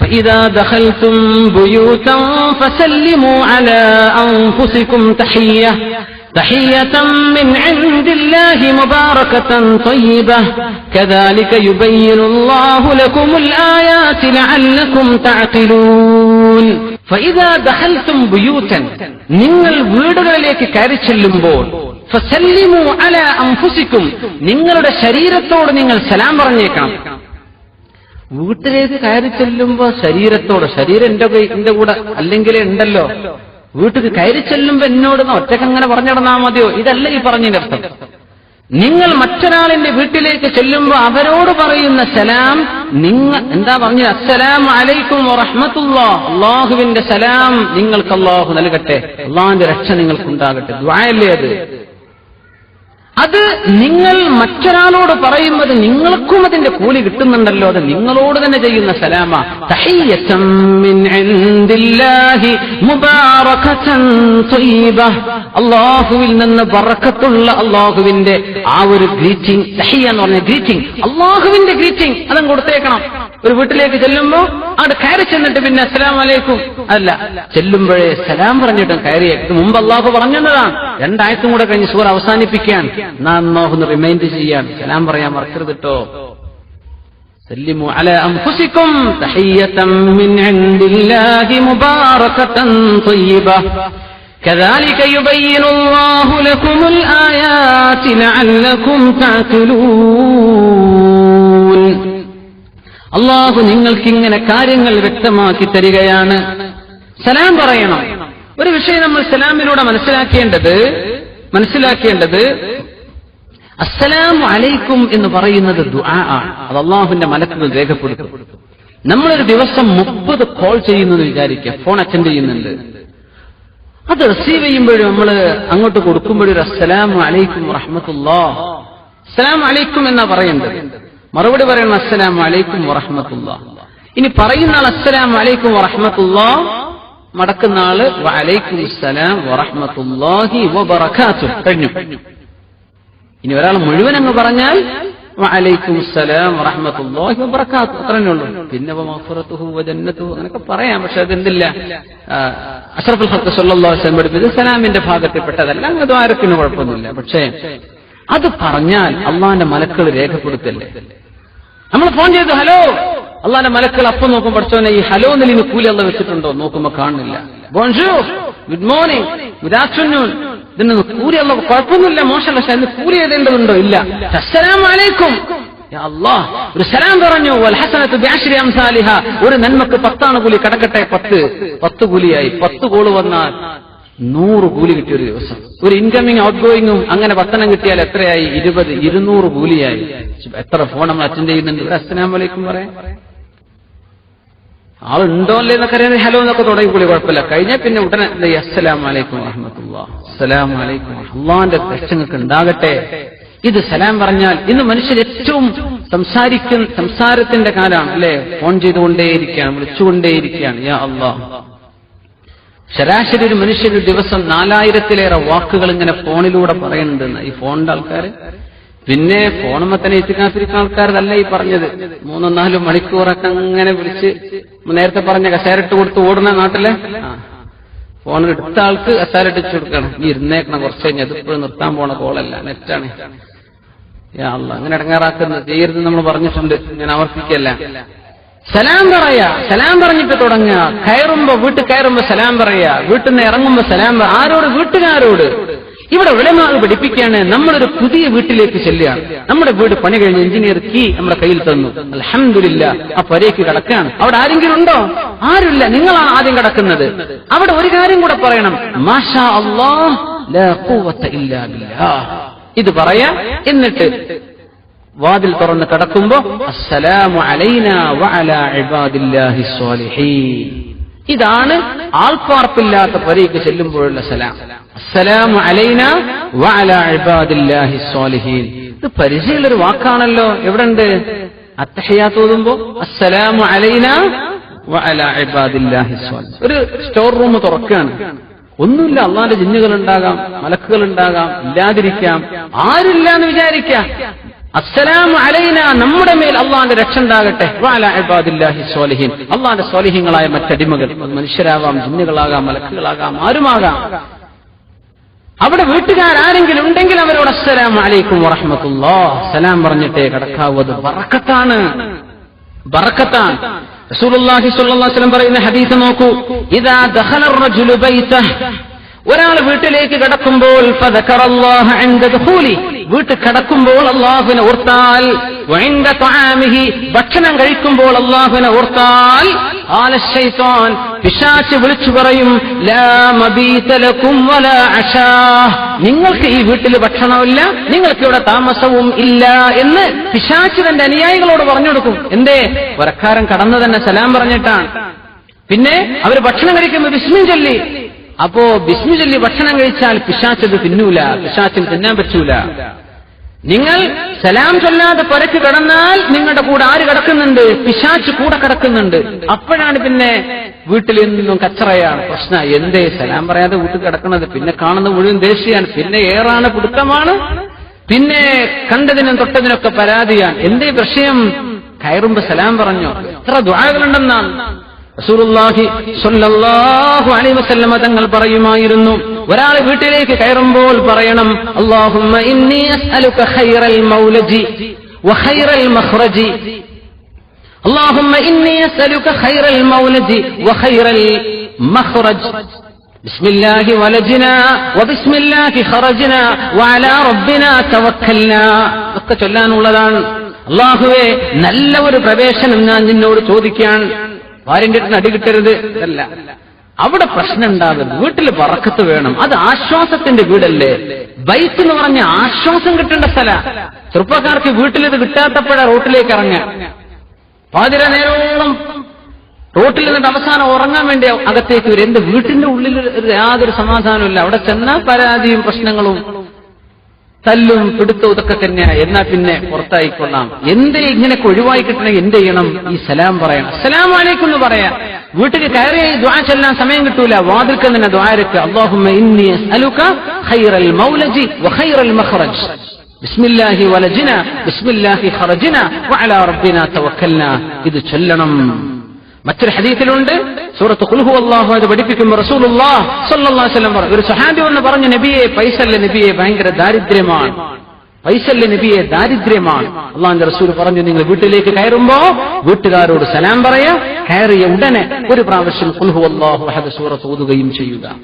فإذا دخلتم بيوتا فسلموا على أنفسكم تحية تحية من عند الله مباركة طيبة كذلك يبين الله لكم الآيات لعلكم تعقلون فإذا دخلتم بيوتا നിങ്ങൾ വീടുകളിലേക്ക് കയറി ചെല്ലുമ്പോൾ ഫസല്ലിമു അല അംഫുസിക്കും നിങ്ങളുടെ ശരീരത്തോട് നിങ്ങൾ സലാം പറഞ്ഞേക്കണം വീട്ടിലേക്ക് കയറി ചെല്ലുമ്പോ ശരീരത്തോട് ശരീരം എന്റെ എന്റെ കൂടെ അല്ലെങ്കിൽ ഉണ്ടല്ലോ. വീട്ടിൽ കയറി ചെല്ലുമ്പോ എന്നോട് ഒറ്റയ്ക്ക് അങ്ങനെ പറഞ്ഞിടന്നാ മതിയോ? ഇതല്ല ഈ പറഞ്ഞതിന്റെ അർത്ഥം. നിങ്ങൾ മറ്റൊരാളിന്റെ വീട്ടിലേക്ക് ചെല്ലുമ്പോ അവരോട് പറയുന്ന സലാം നിങ്ങൾ എന്താ പറഞ്ഞത്? അസ്സലാം അലൈക്കും വറഹ്മത്തുള്ള. അള്ളാഹുവിന്റെ സലാം നിങ്ങൾക്ക് അള്ളാഹു നൽകട്ടെ. അള്ളാഹിന്റെ രക്ഷ നിങ്ങൾക്കുണ്ടാകട്ടെ. ദ്വായല്ലേ അത്? അത് നിങ്ങൾ മറ്റൊരാളോട് പറയുന്നത് നിങ്ങൾക്കും അതിന്റെ കൂലി കിട്ടുന്നുണ്ടല്ലോ അത് നിങ്ങളോട് തന്നെ ചെയ്യുന്ന സലാമ. അള്ളാഹുവിൽ നിന്ന് പറക്കത്തുള്ള അള്ളാഹുവിന്റെ ആ ഒരു ഗ്രീറ്റിംഗ് തഹിയ എന്ന് പറഞ്ഞ ഗ്രീറ്റിംഗ് അള്ളാഹുവിന്റെ ഗ്രീറ്റിംഗ് അതും കൊടുത്തേക്കണം ഒരു വീട്ടിലേക്ക് ചെല്ലുമ്പോ അവിടെ കയറി ചെന്നിട്ട് പിന്നെ അസ്സലാം വലൈക്കും അല്ല ചെല്ലുമ്പോഴേ സലാം പറഞ്ഞിട്ടും കയറിയ ഇത് മുമ്പ് അള്ളാഹു പറഞ്ഞതാണ് രണ്ടാഴ്ചയും കൂടെ കഴിഞ്ഞ് സൂർ അവസാനിപ്പിക്കാൻ നാം നോക്കുന്ന റിമൈൻഡ് ചെയ്യാൻ സലാം പറയാൻ മറക്കരുത് കേട്ടോ سلموا على أنفسكم تحية من عند الله مباركة طيبة كذلك يبين الله لكم الآيات لعلكم تعقلون അള്ളാഹു നിങ്ങൾക്കിങ്ങനെ കാര്യങ്ങൾ വ്യക്തമാക്കി തരികയാണ്. സലാം പറയണം. ഒരു വിഷയം നമ്മൾ സലാമിലൂടെ മനസ്സിലാക്കേണ്ടത് മനസ്സിലാക്കേണ്ടത് അസ്സലാം അലൈക്കും എന്ന് പറയുന്നത് ദുആ ആണ്. അത് അള്ളാഹുവിന്റെ മലക്കുകൾ രേഖപ്പെടുത്തും. നമ്മളൊരു ദിവസം മുപ്പത് കോൾ ചെയ്യുന്നത് വിചാരിക്കുക. ഫോൺ അറ്റൻഡ് ചെയ്യുന്നുണ്ട്. അത് റിസീവ് ചെയ്യുമ്പോഴും നമ്മൾ അങ്ങോട്ട് കൊടുക്കുമ്പോഴും അസ്സലാം അലൈക്കും റഹ്മത്തുല്ലാ അസ്സലാം അലൈക്കും എന്നാ പറയേണ്ടത്? മറുപടി പറയണം അസ്സലാം അലൈക്കും വറഹമത്തുള്ള. ഇനി പറയുന്ന ആൾ അസ്സലാം അലൈക്കും വറഹമത്തുള്ള മടക്കുന്ന ആൾ വലൈക്കും അസ്സലാം വറഹമത്തുള്ളാഹി കഴിഞ്ഞു. ഇനി ഒരാൾ മുഴുവൻ അങ്ങ് പറഞ്ഞാൽ വലൈക്കും അസ്സലാം വറഹ്മത്തുള്ളാഹി വബറകാത്തു അത്രയേ ഉള്ളൂ. പിന്നെ അങ്ങനെയൊക്കെ പറയാം. പക്ഷെ അതെന്തില്ല? അഷറഫുൽ ഹക്ക് സല്ലാസ്ലം പഠിപ്പിച്ചത് സലാമിന്റെ ഭാഗത്തിൽപ്പെട്ടതല്ല. അങ്ങ് ദ്വാരത്തിന് കുഴപ്പമൊന്നുമില്ല. പക്ഷേ അത് പറഞ്ഞാൽ അള്ളാന്റെ മലക്കൾ രേഖപ്പെടുത്തല്ലേ? നമ്മൾ ഫോൺ ചെയ്തു ഹലോ. അള്ളാന്റെ മലക്കൾ അപ്പം നോക്കും പഠിച്ചോനെ ഈ ഹലോ നിലിന് കൂലി അള്ള വെച്ചിട്ടുണ്ടോ? നോക്കുമ്പോ കാണുന്നില്ല. ബോൺഷു ഗുഡ് മോർണിംഗ് ഗുഡ് ആഫ്റ്റർനൂൺ ഇതിന് കൂലി അള്ള കുഴപ്പമൊന്നുമില്ല മോശമല്ല. പക്ഷെ അതിന് കൂലി എഴുതേണ്ടതുണ്ടോ? ഇല്ല. അസ്സലാമലൈക്കും ഒരു സലാം പറഞ്ഞു. ഒരു നന്മക്ക് പത്താണ് കൂലി കടക്കട്ടെ പത്ത്. പത്ത് കൂലിയായി. പത്ത് കോൾ വന്നാൽ നൂറ് കൂലി കിട്ടിയ ഒരു ദിവസം. ഒരു ഇൻകമ്മിങ് ഔട്ട് ഗോയിങ്ങും അങ്ങനെ പത്തനം കിട്ടിയാൽ എത്രയായി? ഇരുപത് ഇരുന്നൂറ് കൂലിയായി. എത്ര ഫോൺ നമ്മൾ അറ്റൻഡ് ചെയ്യുന്നുണ്ട്? ഒരു അസ്സലാം വലൈക്കും പറയാം. ആളുണ്ടോ അല്ലേ എന്നൊക്കെ അറിയാൻ ഹലോ എന്നൊക്കെ തുടങ്ങി കൂടി കുഴപ്പമില്ല. കഴിഞ്ഞാൽ പിന്നെ ഉടനെ അസ്സലാം വലൈക്കും അസ്സലാം വലൈക്കും അള്ളാന്റെ പ്രശ്നങ്ങൾക്ക് ഉണ്ടാകട്ടെ. ഇത് സലാം പറഞ്ഞാൽ ഇന്ന് മനുഷ്യർ ഏറ്റവും സംസാരിക്കുന്ന സംസാരത്തിന്റെ കാലാണ് അല്ലെ? ഫോൺ ചെയ്തുകൊണ്ടേയിരിക്കുകയാണ് വിളിച്ചുകൊണ്ടേയിരിക്കുകയാണ്. യാ അള്ളാഹ് ശരാശരി ഒരു മനുഷ്യൻ ഒരു ദിവസം നാലായിരത്തിലേറെ വാക്കുകൾ ഇങ്ങനെ ഫോണിലൂടെ പറയുന്നുണ്ടെന്ന്. ഈ ഫോണിന്റെ ആൾക്കാർ പിന്നെ ഫോണുമ്പോ തന്നെ എത്തിക്കാത്തിരിക്കുന്ന ആൾക്കാരതല്ല ഈ പറഞ്ഞത്. മൂന്നോ നാലോ മണിക്കൂറൊക്കെ അങ്ങനെ വിളിച്ച് നേരത്തെ പറഞ്ഞ കസേരട്ട് കൊടുത്ത് ഓടുന്ന നാട്ടിലെ. ഫോൺ എടുത്ത ആൾക്ക് കസേരട്ട് കൊടുക്കണം. ഈ ഇരുന്നേക്കണം കുറച്ച് കഴിഞ്ഞ് അതിപ്പോഴും നിർത്താൻ പോണ കോളല്ല. നെറ്റാണ്. അങ്ങനെ ഇടങ്ങാറാക്കുന്നത്. ചെയ്യരുത് നമ്മൾ പറഞ്ഞിട്ടുണ്ട്. ഞാൻ ആവർത്തിക്കല്ല. സലാം പറയാ. സലാം പറഞ്ഞിട്ട് തുടങ്ങുക. കയറുമ്പോ വീട്ടിൽ കയറുമ്പോ സലാം പറയാ. വീട്ടിൽ നിന്ന് ഇറങ്ങുമ്പോ സലാം ആരോട്? വീട്ടുകാരോട്. ഇവിടെ വിളമാവ് പഠിപ്പിക്കുകയാണ് നമ്മളൊരു പുതിയ വീട്ടിലേക്ക് ചെല്ലുകയാണ് നമ്മുടെ വീട് പണി കഴിഞ്ഞ് എഞ്ചിനീയർ കീ നമ്മുടെ കയ്യിൽ തന്നു. അലഹമില്ല ആ പരേക്ക് കിടക്കാണ് അവിടെ ആരെങ്കിലും ഉണ്ടോ? ആരുമില്ല. നിങ്ങളാണ് ആദ്യം കിടക്കുന്നത്. അവിടെ ഒരു കാര്യം കൂടെ പറയണം. മാഷാ ബില്ലാഹ് ഇത് പറയാ എന്നിട്ട് വാതിൽ തുറന്ന് കടക്കുമ്പോ അസ്സലാമു ഇബാദില്ലാഹി സ്വാലിഹീൻ ഇതാണ് ആൾപ്പാർപ്പില്ലാത്ത പരീക്ക് ചെല്ലുമ്പോഴുള്ള സലാം. അസ്സലാമു ഇബാദില്ലാഹി സ്വാലിഹീൻ ഇത് പരിചയമുള്ള ഒരു വാക്കാണല്ലോ. എവിടെണ്ട്? അത്തഹയാത്ത് ഓതുമ്പോ അസ്സലാമു അലൈന ഇബാദില്ലാഹി സ്വാലിഹീൻ ഒരു സ്റ്റോർ റൂം തുറക്കുകയാണ് ഒന്നുമില്ല അള്ളാന്റെ ജിന്നുകൾ ഉണ്ടാകാം മലക്കുകൾ ഉണ്ടാകാം ഇല്ലാതിരിക്കാം. ആരില്ല എന്ന് വിചാരിക്കാം. അസ്സലാം അലൈന നമ്മുടെ മേൽ അള്ളാന്റെ രക്ഷ ഉണ്ടാകട്ടെ. അള്ളാന്റെ സോലിഹീങ്ങളായ മറ്റടിമകൾ മനുഷ്യരാകാം ജിന്നുകളാകാം മലക്കുകളാകാം ആരുമാകാം. അവിടെ വീട്ടുകാരാരെങ്കിലും ഉണ്ടെങ്കിൽ അവരോട് അസ്സലാം അലൈക്കും വറഹമത്തുള്ളോ സലാം പറഞ്ഞിട്ടേ കടക്കാവൂ വറക്കത്താണ് വറക്കത്താണ് റസൂലുള്ളാഹി അലൈഹി പറയുന്ന ഹദീസ് നോക്കൂ. ഇദാ ദഖല അർ-റജുലു ഒരാൾ വീട്ടിലേക്ക് കടക്കുമ്പോൾ ഫദക്കറല്ലാഹ ഇൻദ ദഖൂലി. വീട്ടിൽ കടക്കുമ്പോൾ അള്ളാഹുവിനെ ഓർത്താൽ ഭക്ഷണം കഴിക്കുമ്പോൾ അള്ളാഹുവിനെ ഓർത്താൽ ആല പിശാച്ച് പിശാച് വിളിച്ചു പറയും നിങ്ങൾക്ക് ഈ വീട്ടിൽ ഭക്ഷണമില്ല നിങ്ങൾക്ക് ഇവിടെ താമസവും ഇല്ല എന്ന് പിശാച്ച് തന്റെ അനുയായികളോട് പറഞ്ഞു കൊടുക്കും. എന്തേ? വരക്കാരൻ കടന്നു തന്നെ സലാം പറഞ്ഞിട്ടാണ്. പിന്നെ അവർ ഭക്ഷണം കഴിക്കുമ്പോൾ വിസ്മയം ചൊല്ലി. അപ്പോ ബിസ്മി ചൊല്ലി ഭക്ഷണം കഴിച്ചാൽ പിശാച്ചത് തിന്നൂല പിശാച്ചിന് തിന്നാൻ പറ്റൂല. നിങ്ങൾ സലാം ചൊല്ലാതെ പരക്ക് കിടന്നാൽ നിങ്ങളുടെ കൂടെ ആര് കിടക്കുന്നുണ്ട്? പിശാച്ച് കൂടെ കിടക്കുന്നുണ്ട്. അപ്പോഴാണ് പിന്നെ വീട്ടിൽ നിന്നും കച്ചറയാണ് പ്രശ്ന. എന്തേ സലാം പറയാതെ വീട്ടിൽ കിടക്കുന്നത് പിന്നെ കാണുന്ന മുഴുവൻ ദേഷ്യമാണ്. പിന്നെ ഏറാണ് പിടുത്തമാണ്. പിന്നെ കണ്ടതിനും തൊട്ടതിനൊക്കെ പരാതിയാണ്. എന്തേ വിഷയം? കയറുമ്പോ സലാം പറഞ്ഞോ? എത്ര ദ്വാരകളുണ്ടെന്നാണ് റസൂലുള്ളാഹി സ്വല്ലല്ലാഹു അലൈഹി വസല്ലമ തങ്ങൾ പറയുമായിരുന്നു ഒരാൾ വീട്ടിലേക്ക് കയറുമ്പോൾ പറയണം അല്ലാഹുമ്മ ഇന്നി അസ്അലുക ഖൈറൽ മൗലജി വഖൈറൽ മഖ്റജി اللهم إني أسألك خير المولد وخير المخرج بسم الله ولجنا وبسم الله خرجنا وعلى ربنا توكلنا ഒക്കെ ചൊല്ലാനുള്ളതാണ് അള്ളാഹുവെ നല്ല ഒരു പ്രവേശനം ഞാൻ നിന്നോട് ചോദിക്കാൻ ഭാര്യന്റെ അടുത്ത് അടി കിട്ടരുത് അല്ല അവിടെ പ്രശ്നം ഉണ്ടാകരുത് വീട്ടിൽ പറക്കത്ത് വേണം. അത് ആശ്വാസത്തിന്റെ വീടല്ലേ? ബൈക്ക് എന്ന് പറഞ്ഞ ആശ്വാസം കിട്ടേണ്ട സ്ഥല. ചെറുപ്പക്കാർക്ക് വീട്ടിൽ ഇത് കിട്ടാത്തപ്പോഴാ റോട്ടിലേക്ക് ഇറങ്ങുക. പാതിര നേരോളം റോട്ടിൽ നിന്നിട്ട് അവസാനം ഉറങ്ങാൻ വേണ്ടി അകത്തേക്ക് വരും. എന്റെ വീട്ടിന്റെ ഉള്ളിൽ യാതൊരു സമാധാനമില്ല അവിടെ ചെന്നാൽ പരാതിയും പ്രശ്നങ്ങളും. തല്ലും പിടുത്തവും ഇതൊക്കെ തന്നെയാ എന്നാ പിന്നെ പുറത്തായിക്കൊള്ളാം എന്തേ ഇങ്ങനെ ഒഴിവായി കിട്ടണമെങ്കിൽ എന്ത് ചെയ്യണം? ഈ സലാം പറയണം. സലാം അലൈക്കും എന്ന് പറയാം. വീട്ടിൽ കയറി ദ്വാ ചെല്ലാൻ സമയം കിട്ടൂല. വാതിൽക്ക് തന്നെ ദ്വാരക്ക് അള്ളാഹുമ്മ ഇന്നി അലുക ഖൈറൽ വഖൈറൽ മഖറജ് ബിസ്മില്ലാഹി ബിസ്മില്ലാഹി വഅലാ ഇത് ചൊല്ലണം. മറ്റൊരു ഹദീസിലുണ്ട്. സൂറത്ത് കുൽഹു അള്ളാഹു അത് പഠിപ്പിക്കുമ്പോൾ റസൂൽ സല്ലാസ്ലം പറഞ്ഞു ഒരു സഹാബി ഒന്ന് പറഞ്ഞു നബിയെ പൈസല്ല നബിയെ ഭയങ്കര ദാരിദ്ര്യമാണ്. പൈസല്ല നബിയെ ദാരിദ്ര്യമാണ്. അള്ളാഹിന്റെ റസൂൽ പറഞ്ഞു നിങ്ങൾ വീട്ടിലേക്ക് കയറുമ്പോ വീട്ടുകാരോട് സലാം പറയാ കയറിയ ഉടനെ ഒരു പ്രാവശ്യം കുൽഹു അള്ളാഹു സൂറത്ത് ഓതുകയും ചെയ്യുക.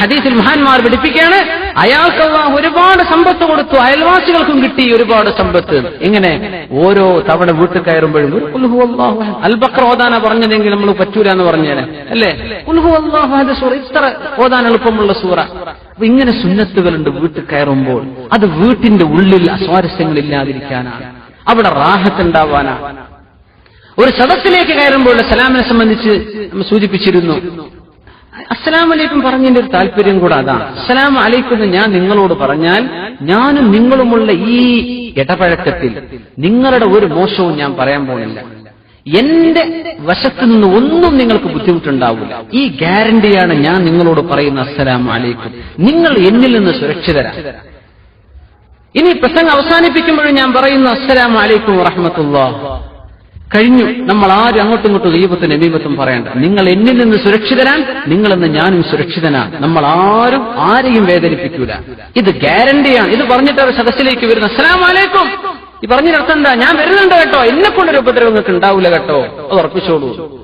ഹദീസിൽ مار പഠിപ്പിക്കുകയാണ് അയാൾക്ക് അള്ളാഹു ഒരുപാട് സമ്പത്ത് കൊടുത്തു അയൽവാസികൾക്കും കിട്ടി ഒരുപാട് സമ്പത്ത്. എങ്ങനെ ഓരോ തവണ വീട്ടിൽ കയറുമ്പോഴും അൽബക്ര ഓദാന പറഞ്ഞതെങ്കിൽ നമ്മൾ പറ്റൂല എന്ന് പറഞ്ഞേനെ അല്ലേ? ഉൽഹു സൂറ ഇത്ര ഓതാൻ എളുപ്പമുള്ള സൂറ. അപ്പൊ ഇങ്ങനെ സുന്നത്തുകളുണ്ട് വീട്ടിൽ കയറുമ്പോൾ അത് വീട്ടിന്റെ ഉള്ളിൽ അസ്വാരസ്യങ്ങളില്ലാതിരിക്കാനാണ്. അവിടെ റാഹത്ത് ഉണ്ടാവാനാണ്. ഒരു സദസ്സിലേക്ക് കയറുമ്പോൾ സലാമിനെ സംബന്ധിച്ച് നമ്മൾ സൂചിപ്പിച്ചിരുന്നു. അസ്സലാം അലൈക്കും പറഞ്ഞതിന്റെ ഒരു താല്പര്യം കൂടെ അതാണ് അസ്സലാം അലൈക്കും ഞാൻ നിങ്ങളോട് പറഞ്ഞാൽ ഞാനും നിങ്ങളുമുള്ള ഈ ഇടപഴക്കത്തിൽ നിങ്ങളുടെ ഒരു മോശവും ഞാൻ പറയാൻ പോകുന്നില്ല. എന്റെ വശത്തു നിന്ന് ഒന്നും നിങ്ങൾക്ക് ബുദ്ധിമുട്ടുണ്ടാവില്ല. ഈ ഗ്യാരണ്ടിയാണ് ഞാൻ നിങ്ങളോട് പറയുന്ന അസ്സലാം അലൈക്കും. നിങ്ങൾ എന്നിൽ നിന്ന് സുരക്ഷിതരാണ് ഇനി പ്രസംഗം അവസാനിപ്പിക്കുമ്പോഴും ഞാൻ പറയുന്ന അസ്സലാം അലൈക്കും വറഹമത്തുള്ള കഴിഞ്ഞു. നമ്മൾ ആരും അങ്ങോട്ടും ഇങ്ങോട്ടും ദൈവത്തും നബീബത്തും പറയണ്ട. നിങ്ങൾ എന്നിൽ നിന്ന് സുരക്ഷിതരാൻ നിങ്ങളെന്ന് ഞാനും സുരക്ഷിതനാ നമ്മൾ ആരും ആരെയും വേദനിപ്പിക്കൂല. ഇത് ഗ്യാരണ്ടിയാണ്. ഇത് പറഞ്ഞിട്ട് അവർ സദസ്സിലേക്ക് വരുന്ന അസ്സലാം അലൈക്കും ഈ പറഞ്ഞിട്ട് എന്താ? ഞാൻ വരുന്നുണ്ട് കേട്ടോ. എന്നെ കൊണ്ടൊരു ഉപദ്രവം നിങ്ങൾക്ക് ഉണ്ടാവില്ല കേട്ടോ. അത് ഉറപ്പിച്ചോളൂ.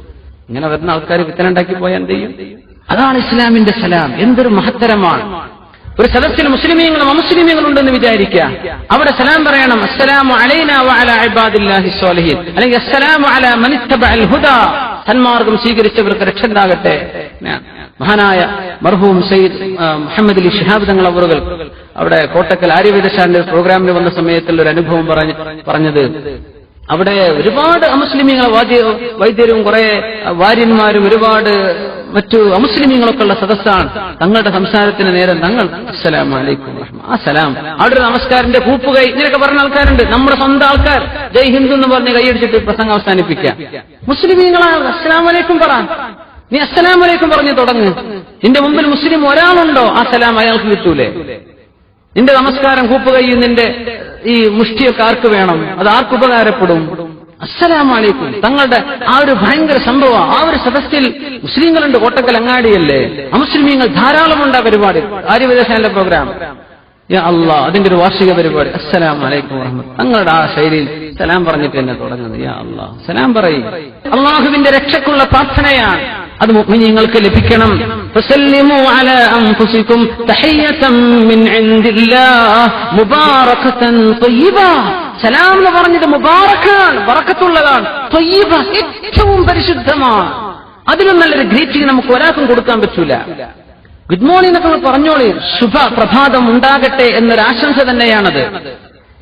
ഇങ്ങനെ വരുന്ന ആൾക്കാർ വിത്തനുണ്ടാക്കി പോയാൽ എന്ത് ചെയ്യും? അതാണ് ഇസ്ലാമിന്റെ സലാം. എന്തൊരു മഹത്തരമാണ്. ഒരു സദസ്സിൽ മുസ്ലിമീങ്ങളും അമുസ്ലിമീങ്ങളും ഉണ്ടെന്ന് വിചാരിക്കുക. അവിടെ സലാം പറയണം അസ്സലാമു അലൈന വഅല ഇബാദില്ലാഹി സ്വാലിഹീൻ. അല്ലെങ്കിൽ അസ്സലാമു അല മനിത്തബഅൽ ഹുദാ. സന്മാർഗം സ്വീകരിച്ചവർക്ക് രക്ഷ ഉണ്ടാകട്ടെ മഹാനായ മർഹൂം സയ്യിദ് മുഹമ്മദ് അലി ഷിഹാബ് തങ്ങൾ അവറുകൾ അവിടെ കോട്ടക്കൽ ആര്യവേദശാലിന്റെ പ്രോഗ്രാമിന് വന്ന സമയത്തുള്ള ഒരു അനുഭവം പറഞ്ഞു പറഞ്ഞത്. അവിടെ ഒരുപാട് അമുസ്ലിമീങ്ങൾ വാദ്യ വൈദ്യരും കുറെ വാര്യന്മാരും ഒരുപാട് മറ്റു അമുസ്ലിമീങ്ങളൊക്കെ ഉള്ള സദസ്സാണ്. തങ്ങളുടെ സംസാരത്തിന് നേരം തങ്ങൾ അസ്സലാം വലൈക്കും ആ സലാം. അവിടെ ഒരു നമസ്കാരന്റെ കൂപ്പുകൈ ഇങ്ങനെയൊക്കെ പറഞ്ഞ ആൾക്കാരുണ്ട്. നമ്മുടെ സ്വന്തം ആൾക്കാർ. ജയ് ഹിന്ദു എന്ന് പറഞ്ഞ് കൈയടിച്ചിട്ട് പ്രസംഗം അവസാനിപ്പിക്കാം മുസ്ലിമീങ്ങളാണ്. അസ്സലാം വലൈക്കും പറ. നീ അസ്സലാം വലൈക്കും പറഞ്ഞു തുടങ്ങ്. നിന്റെ മുമ്പിൽ മുസ്ലിം ഒരാളുണ്ടോ? ആ സലാം അയാൾക്ക് കിട്ടൂലേ. നിന്റെ നമസ്കാരം കൂപ്പുകയും നിന്റെ ഈ മുഷ്ടിയൊക്കെ ആർക്ക് വേണം? അത് ആർക്ക് ഉപകാരപ്പെടും? അസ്സലാമലൈക്കും. തങ്ങളുടെ ആ ഒരു ഭയങ്കര സംഭവം ആ ഒരു സദസ്സിൽ മുസ്ലിങ്ങളുണ്ട് കോട്ടക്കൽ അങ്ങാടിയല്ലേ? അമുസ്ലിമീങ്ങൾ ധാരാളമുണ്ട് ആ പരിപാടി. ആര്യവിദേശാന്റെ പ്രോഗ്രാം അള്ളാ അതിന്റെ ഒരു വാർഷിക പരിപാടി. അസ്സലാം വറഹ്മത്ത് തങ്ങളുടെ ആ ശൈലിയിൽ സലാം പറഞ്ഞിട്ട് തന്നെ തുടങ്ങുന്നത്. യാ അള്ളാ സലാം പറയും. അള്ളാഹുവിന്റെ രക്ഷക്കുള്ള പ്രാർത്ഥനയാണ്. അത് നിങ്ങൾക്ക് ലഭിക്കണം. സലാം എന്ന് പറഞ്ഞത് മുബാറക്കാണ് വറക്കത്തുള്ളതാണ് ഏറ്റവും പരിശുദ്ധമാണ്. അതിലും നല്ലൊരു ഗ്രീറ്റിംഗ് നമുക്ക് ഒരാൾക്കും കൊടുക്കാൻ പറ്റൂല. ഗുഡ് മോർണിംഗ് എന്നൊക്കെ നമ്മൾ പറഞ്ഞോളി. ശുഭ പ്രഭാതം ഉണ്ടാകട്ടെ എന്നൊരു ആശംസ തന്നെയാണത്.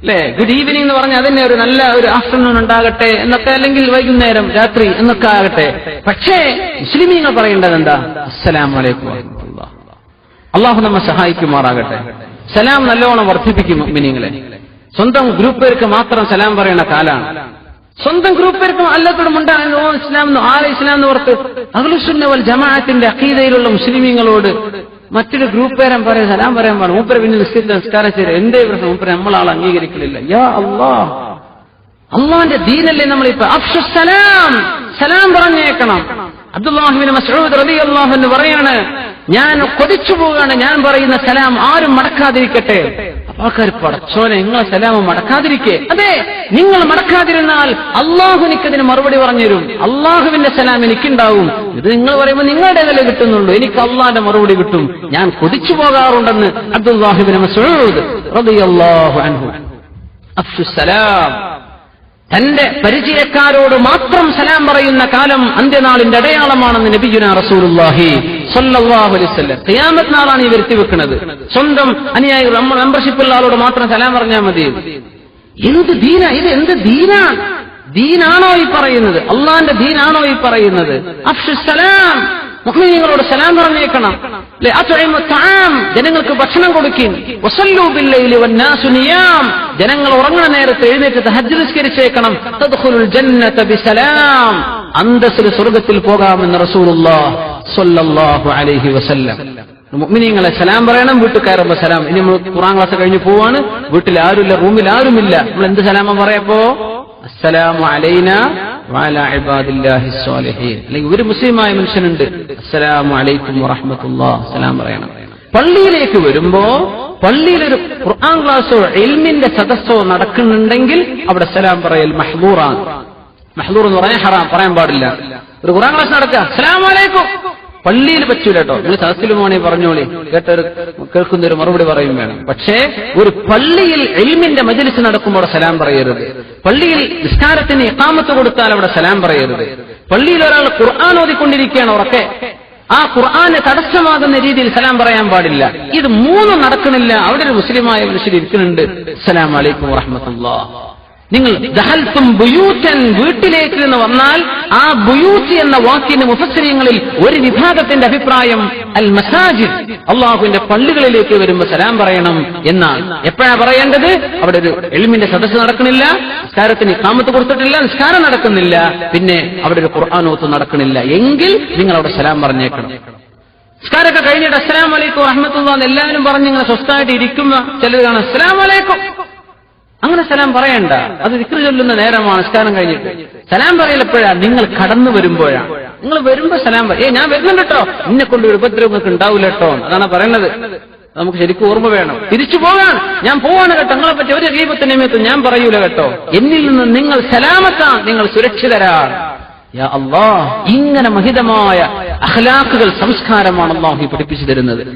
അല്ലെ? ഗുഡ് ഈവനിംഗ് എന്ന് പറഞ്ഞാൽ അതന്നെ ഒരു നല്ല ഒരു ആഫ്റ്റർനൂൺ ഉണ്ടാകട്ടെ എന്നൊക്കെ അല്ലെങ്കിൽ വൈകുന്നേരം രാത്രി എന്നൊക്കെ ആകട്ടെ. പക്ഷേ മുസ്ലിമീങ്ങൾ പറയേണ്ടത് എന്താ? അസ്സലാം വലൈക്കും അള്ളാഹു നമ്മെ സഹായിക്കുമാറാകട്ടെ. സലാം നല്ലോണം വർദ്ധിപ്പിക്കും മിനിങ്ങളെ സ്വന്തം ഗ്രൂപ്പുകാർക്ക് മാത്രം സലാം പറയുന്ന കാലാണ്. സ്വന്തം ഗ്രൂപ്പുകാർക്കും അല്ലാത്തോടും ഉണ്ടാകുന്ന ഓ ഇസ്ലാം എന്ന് ആരെ ഇസ്ലാം എന്ന് ഓർത്ത് അഖിലുസുന്ന പോലെ ജമാഅത്തിന്റെ അഖീദയിലുള്ള മുസ്ലിമീങ്ങളോട് മറ്റൊരു ഗ്രൂപ്പുകാരൻ പറയാൻ സലാം പറയാൻ പാടും മൂപ്പര പിന്നെ നിസ്കരിച്ച നിസ്കാരം ചെയ്ത് എന്തേ പ്രശ്നം? മൂപ്പര നമ്മളാൾ അംഗീകരിക്കലില്ല. യാ അള്ളാ. അള്ളാന്റെ ദീനല്ലേ നമ്മളിപ്പോ. അഫ്സു സലാം. സലാം പറഞ്ഞേക്കണം. അബ്ദുല്ലാഹിബിന് മസൂദ് റബി അള്ളാഹു എന്ന് പറയാണ് ഞാൻ കൊതിച്ചു പോവുകയാണ്. ഞാൻ പറയുന്ന സലാം ആരും മടക്കാതിരിക്കട്ടെ. ആൾക്കാർ പടച്ചോനെ നിങ്ങളെ സലാം മടക്കാതിരിക്കേ. അതെ നിങ്ങൾ മടക്കാതിരുന്നാൽ അള്ളാഹു എനിക്കതിന് മറുപടി പറഞ്ഞുതരും അള്ളാഹുവിന്റെ സലാം എനിക്കുണ്ടാവും. ഇത് നിങ്ങൾ പറയുമ്പോൾ നിങ്ങളുടെ നില കിട്ടുന്നുള്ളൂ. എനിക്ക് അള്ളാന്റെ മറുപടി കിട്ടും. ഞാൻ കൊതിച്ചു പോകാറുണ്ടെന്ന് അബ്ദുൽ മസൂദ് അൻഹു. അഫ്ഷു സലാം തന്റെ പരിചയക്കാരോട് മാത്രം സലാം പറയുന്ന കാലം അന്ത്യനാളിന്റെ അടയാളമാണെന്ന് നബിജുന റസൂലുല്ലാഹി സല്ലാഹു നാളാണ് ഈ വരുത്തി വെക്കുന്നത്. സ്വന്തം അനുയായി മെമ്പർഷിപ്പ് ഉള്ള ആളോട് മാത്രം സലാം പറഞ്ഞാൽ മതി. എന്ത് ദീന? ഇത് എന്ത് ദീനാണ് ദീനാണോ ഈ പറയുന്നത്? അള്ളാന്റെ ദീനാണോ ഈ പറയുന്നത്? അഫ്ഷു സലാം മുഹ്മിനീങ്ങളോട് സലാം പറഞ്ഞേക്കണം. അല്ലെ തആം ജനങ്ങൾക്ക് ഭക്ഷണം കൊടുക്കും ജനങ്ങൾ ഉറങ്ങുന്ന നേരത്തെ എഴുന്നേറ്റ് ജന്നത ബിസലാം. അന്തസ്സിൽ സ്വർഗത്തിൽ പോകാമെന്ന് സ്വല്ലല്ലാഹു അലൈഹി വസല്ലം. മുഅ്മിനീങ്ങളെ സലാം പറയണം വീട്ടിൽ സലാം. ഇനി നമ്മൾ ഖുർആൻ ക്ലാസ് കഴിഞ്ഞ് പോവാണ്. വീട്ടിൽ ആരുമില്ല റൂമിൽ ആരുമില്ല. നമ്മൾ എന്ത് സലാമം പറയപ്പോ അസ്സലാമു അലൈന അല്ലെങ്കിൽ ഒരു മുസ്ലിമായ മനുഷ്യനുണ്ട്. അസ്സലാമു അലൈക്കും പറയണം. പള്ളിയിലേക്ക് വരുമ്പോ പള്ളിയിലൊരു ഖുർആൻ ക്ലാസ്സോ എൽമിന്റെ സദസ്സോ നടക്കുന്നുണ്ടെങ്കിൽ അവിടെ സലാം പറയൽ മഹ്ദൂറാണ്. മഹ്ദൂർ എന്ന് പറയാൻ ഹറാം പറയാൻ പാടില്ല. ഒരു ഖുർആൻ ക്ലാസ് നടക്കുക. അസ്സലാമു അലൈക്കും. പള്ളിയിൽ പറ്റൂല കേട്ടോ നിങ്ങൾ സദസ്സിലുമാണെ പറഞ്ഞോളി. കേട്ടൊരു കേൾക്കുന്ന ഒരു മറുപടി പറയും വേണം. പക്ഷേ ഒരു പള്ളിയിൽ എൽമിന്റെ മജലിസ് നടക്കുമ്പോൾ അവിടെ സലാം പറയരുത്. പള്ളിയിൽ നിസ്കാരത്തിന് ഇക്കാമത്ത് കൊടുത്താൽ അവിടെ സലാം പറയരുത്. പള്ളിയിൽ ഒരാൾ ഖുർആൻ ഓതിക്കൊണ്ടിരിക്കുകയാണ് ഉറക്കെ. ആ ഖുർആന് തടസ്സമാകുന്ന രീതിയിൽ സലാം പറയാൻ പാടില്ല. ഇത് മൂന്നും നടക്കണില്ല അവിടെ ഒരു മുസ്ലിമായ മനുഷ്യർ ഇരിക്കുന്നുണ്ട്. അസ്സലാം വലൈക്കും വറഹമത്തുള്ളാഹ്. നിങ്ങൾ ദഹൽത്തും ബുയൂറ്റൻ വീട്ടിലേക്ക് എന്ന് വന്നാൽ ആ ബുയൂത്ത് എന്ന വാക്കിന് മുഖശ്രീയങ്ങളിൽ ഒരു വിഭാഗത്തിന്റെ അഭിപ്രായം അൽ മസാജിദ് അള്ളാഹുവിന്റെ പള്ളികളിലേക്ക് വരുമ്പോൾ സലാം പറയണം എന്നാണ്. എപ്പോഴാ പറയേണ്ടത്? അവിടെ ഒരു എളിമിന്റെ സദസ്സ് നടക്കണില്ല നിസ്കാരത്തിന് കാമത്ത് കൊടുത്തിട്ടില്ല നിസ്കാരം നടക്കുന്നില്ല. പിന്നെ അവിടെ ഒരു ഖുർആാനോത്ത് നടക്കണില്ല. എങ്കിൽ നിങ്ങൾ അവിടെ സലാം പറഞ്ഞേക്കണം. നിസ്കാരമൊക്കെ കഴിഞ്ഞിട്ട് അസ്സലാം വലൈക്കും അഹമ്മത്തുള്ള എല്ലാവരും പറഞ്ഞ് ഇങ്ങനെ സ്വസ്ഥമായിട്ട് ഇരിക്കുന്ന ചിലർ കാണാം അസ്സലാം വലൈക്കും അങ്ങനെ സലാം പറയണ്ട. അത് വിക്ര ചൊല്ലുന്ന നേരമാണ് നിസ്കാരം കഴിഞ്ഞിട്ട്. സലാം പറയലപ്പോഴാ നിങ്ങൾ കടന്നു വരുമ്പോഴാ. നിങ്ങൾ വരുമ്പോ സലാം പറയും ഏ ഞാൻ വരുന്നുണ്ട് കേട്ടോ നിന്നെ കൊണ്ട് ഒരു ഉപദ്രവങ്ങൾക്ക് ഉണ്ടാവില്ല കേട്ടോ അതാണ് പറയണത്. നമുക്ക് ശരിക്കും ഓർമ്മ വേണം. തിരിച്ചു പോകാൻ. ഞാൻ പോവാണ് കേട്ടോ. നിങ്ങളെ പറ്റി ഒരു ഗീപത്തിന്റെ നിമിത്തം ഞാൻ പറയൂല കേട്ടോ. എന്നിൽ നിന്ന് നിങ്ങൾ സലാമത്താ. നിങ്ങൾ സുരക്ഷിതരാണ്. അല്ലാ ഇങ്ങനെ മഹിതമായ അഖ്ലാഖുകൾ സംസ്കാരമാണ് അള്ളാഹു പഠിപ്പിച്ചു തരുന്നത്.